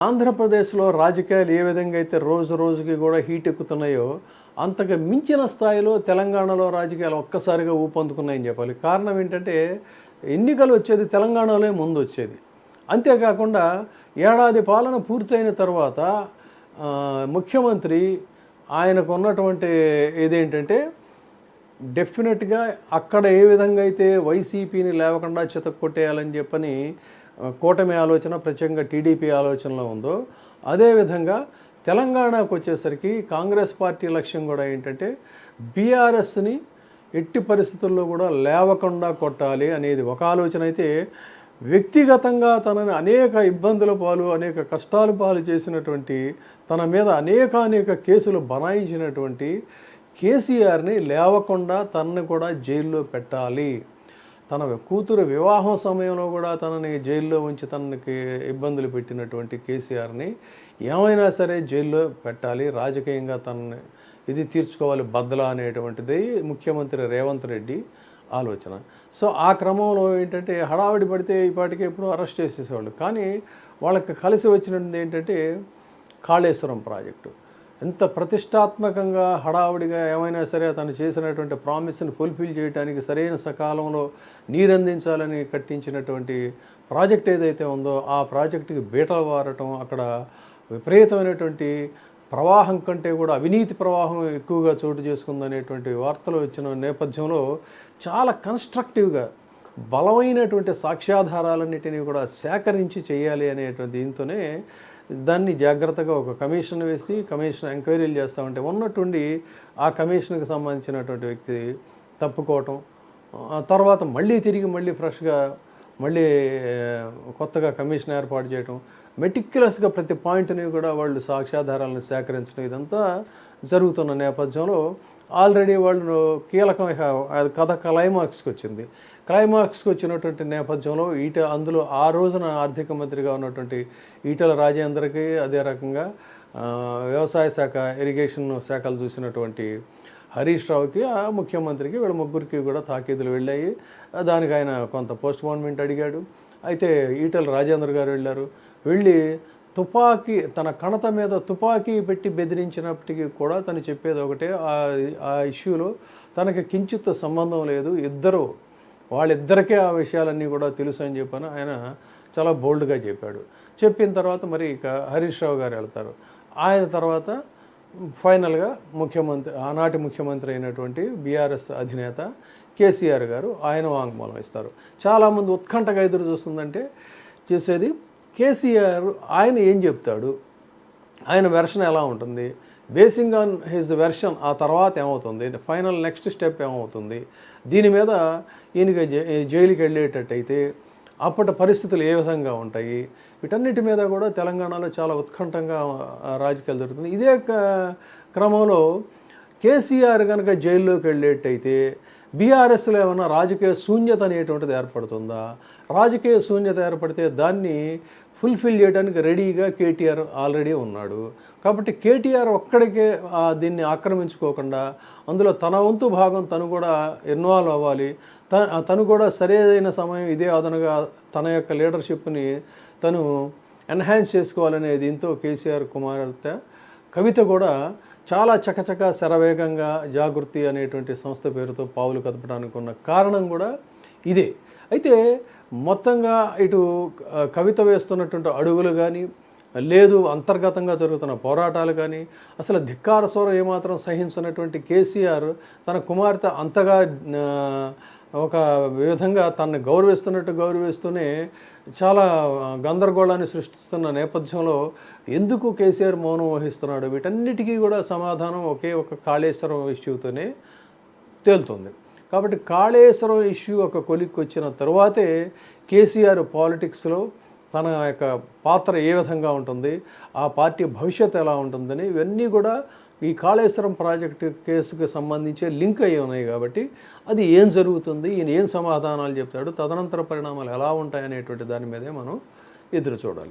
ఆంధ్రప్రదేశ్లో రాజకీయాలు ఏ విధంగా అయితే రోజు రోజుకి కూడా హీట్ ఎక్కుతున్నాయో అంతకు మించిన స్థాయిలో తెలంగాణలో రాజకీయాలు ఒక్కసారిగా ఊపందుకున్నాయని చెప్పాలి. కారణం ఏంటంటే ఎన్నికలు వచ్చేది తెలంగాణలోనే ముందు వచ్చేది. అంతేకాకుండా ఏడాది పాలన పూర్తయిన తర్వాత ముఖ్యమంత్రి ఆయనకు ఉన్నటువంటి ఇదేంటంటే డెఫినెట్గా అక్కడ ఏ విధంగా అయితే వైసీపీని లేవకుండా చితక్కొట్టేయాలని చెప్పని కూటమి ఆలోచన ప్రత్యేకంగా టీడీపీ ఆలోచనలో ఉందో అదేవిధంగా తెలంగాణకు వచ్చేసరికి కాంగ్రెస్ పార్టీ లక్ష్యం కూడా ఏంటంటే బీఆర్ఎస్ని ఎట్టి పరిస్థితుల్లో కూడా లేవకుండా కొట్టాలి అనేది. ఒక ఆలోచన అయితే వ్యక్తిగతంగా తనని అనేక ఇబ్బందుల పాలు అనేక కష్టాలు పాలు చేసినటువంటి తన మీద అనేక అనేక కేసులు బనాయించినటువంటి కేసీఆర్ని లేవకుండా తనని కూడా జైల్లో పెట్టాలి. తన కూతురు వివాహం సమయంలో కూడా తనని జైల్లో ఉంచి తనకి ఇబ్బందులు పెట్టినటువంటి కేసీఆర్ని ఏమైనా సరే జైల్లో పెట్టాలి. రాజకీయంగా తనని ఇది తీర్చుకోవాలి బద్దలా అనేటువంటిది ముఖ్యమంత్రి రేవంత్ రెడ్డి ఆలోచన. సో ఆ క్రమంలో ఏంటంటే హడావిడి పడితే ఇప్పటికే ఎప్పుడు అరెస్ట్ చేసేసేవాళ్ళు. కానీ వాళ్ళకి కలిసి వచ్చినది ఏంటంటే కాళేశ్వరం ప్రాజెక్టు. ఎంత ప్రతిష్టాత్మకంగా హడావుడిగా ఏమైనా సరే తను చేసినటువంటి ప్రామిస్ని ఫుల్ఫిల్ చేయడానికి సరైన సకాలంలో నీరందించాలని కట్టించినటువంటి ప్రాజెక్ట్ ఏదైతే ఉందో ఆ ప్రాజెక్టుకి బీటలు వారటం అక్కడ విపరీతమైనటువంటి ప్రవాహం కంటే కూడా అవినీతి ప్రవాహం ఎక్కువగా చోటు చేసుకుందనేటువంటి వార్తలు వచ్చిన నేపథ్యంలో చాలా కన్స్ట్రక్టివ్గా బలమైనటువంటి సాక్ష్యాధారాలన్నిటినీ కూడా సేకరించి చేయాలి అనేటువంటి దీంతోనే దాన్ని జాగ్రత్తగా ఒక కమిషన్ వేసి కమిషన్ ఎంక్వైరీలు చేస్తామంటే ఉన్నట్టుండి ఆ కమిషన్కి సంబంధించినటువంటి వ్యక్తి తప్పుకోవటం తర్వాత మళ్ళీ తిరిగి మళ్ళీ ఫ్రెష్గా మళ్ళీ కొత్తగా కమిషన్ ఏర్పాటు చేయటం మెటిక్యులస్గా ప్రతి పాయింట్ని కూడా వాళ్ళు సాక్ష్యాధారాలను సేకరించడం ఇదంతా జరుగుతున్న నేపథ్యంలో ఆల్రెడీ వాళ్ళు కీలకం అది కథ క్లైమాక్స్కి వచ్చింది. క్లైమాక్స్కి వచ్చినటువంటి నేపథ్యంలో ఈట అందులో ఆ రోజున ఆర్థిక మంత్రిగా ఉన్నటువంటి ఈటల రాజేందర్కి అదే రకంగా వ్యవసాయ శాఖ ఇరిగేషన్ శాఖలు చూసినటువంటి హరీష్ రావుకి ఆ ముఖ్యమంత్రికి వీళ్ళ ముగ్గురికి కూడా తాకీదులు వెళ్ళాయి. దానికి ఆయన కొంత పోస్ట్ పోన్మెంట్ అడిగాడు. అయితే ఈటల రాజేందర్ గారు వెళ్ళారు. వెళ్ళి తుపాకీ తన కణత మీద తుపాకీ పెట్టి బెదిరించినప్పటికీ కూడా తను చెప్పేది ఒకటే ఆ ఆ ఇష్యూలో తనకి కించిత్ సంబంధం లేదు. ఇద్దరు వాళ్ళిద్దరికే ఆ విషయాలన్నీ కూడా తెలుసు అని చెప్పాను ఆయన చాలా బోల్డ్గా చెప్పాడు. చెప్పిన తర్వాత మరి ఇక హరీష్ రావు గారు వెళ్తారు. ఆయన తర్వాత ఫైనల్గా ముఖ్యమంత్రి ఆనాటి ముఖ్యమంత్రి అయినటువంటి బీఆర్ఎస్ అధినేత కేసీఆర్ గారు ఆయన వాంగ్మూలం ఇస్తారు. చాలామంది ఉత్కంఠగా ఎదురు చూస్తుందంటే చేసేది కేసీఆర్ ఆయన ఏం చెప్తాడు? ఆయన వెర్షన్ ఎలా ఉంటుంది? బేసింగ్ ఆన్ హిజ్ వెర్షన్ ఆ తర్వాత ఏమవుతుంది? ఫైనల్ నెక్స్ట్ స్టెప్ ఏమవుతుంది? దీని మీద ఈయనకి జైలుకి వెళ్ళేటట్టయితే అప్పటి పరిస్థితులు ఏ విధంగా ఉంటాయి? వీటన్నిటి మీద కూడా తెలంగాణలో చాలా ఉత్కంఠంగా రాజకీయాలు జరుగుతుంది ఇదే క్రమంలో కేసీఆర్ కనుక జైల్లోకి వెళ్ళేటైతే బీఆర్ఎస్లో ఏమైనా రాజకీయ శూన్యత అనేటువంటిది ఏర్పడుతుందా? రాజకీయ శూన్యత ఏర్పడితే దాన్ని ఫుల్ఫిల్ చేయడానికి రెడీగా కేటీఆర్ ఆల్రెడీ ఉన్నాడు. కాబట్టి కేటీఆర్ ఒక్కడికే దీన్ని ఆక్రమించుకోకుండా అందులో తన వంతు భాగం తను కూడా ఇన్వాల్వ్ అవ్వాలి. త తను కూడా సరైన సమయం ఇదే అదనగా తన యొక్క లీడర్షిప్ని తను ఎన్హాన్స్ చేసుకోవాలనే దీంతో కేసీఆర్ కుమార్తె కవిత కూడా చాలా చకచక శరవేగంగా జాగృతి అనేటువంటి సంస్థ పేరుతో పావులు కదపడానికి ఉన్న కారణం కూడా ఇదే. అయితే మొత్తంగా ఇటు కవిత వేస్తున్నటువంటి అడుగులు కానీ లేదు అంతర్గతంగా జరుగుతున్న పోరాటాలు కానీ అసలు ధిక్కార స్వరం ఏమాత్రం సహించినటువంటి కేసీఆర్ తన కుమార్తె అంతగా ఒక విధంగా తనని గౌరవిస్తున్నట్టు గౌరవిస్తూనే చాలా గందరగోళాన్ని సృష్టిస్తున్న నేపథ్యంలో ఎందుకు కేసీఆర్ మౌనం వహిస్తున్నాడు? వీటన్నిటికీ కూడా సమాధానం ఒకే ఒక కాళేశ్వరం ఇష్యూతోనే తేలుతుంది. కాబట్టి కాళేశ్వరం ఇష్యూ ఒక కొలిక్కి వచ్చిన తరువాతే కేసీఆర్ పాలిటిక్స్లో తన యొక్క పాత్ర ఏ విధంగా ఉంటుంది? ఆ పార్టీ భవిష్యత్తు ఎలా ఉంటుందని ఇవన్నీ కూడా ఈ కాళేశ్వరం ప్రాజెక్టు కేసుకు సంబంధించే లింక్ అయి ఉన్నాయి కాబట్టి అది ఏం జరుగుతుంది ఈయన ఏం సమాధానాలు చెప్తాడు తదనంతర పరిణామాలు ఎలా ఉంటాయనేటువంటి దాని మీదే మనం ఎదురు చూడాలి.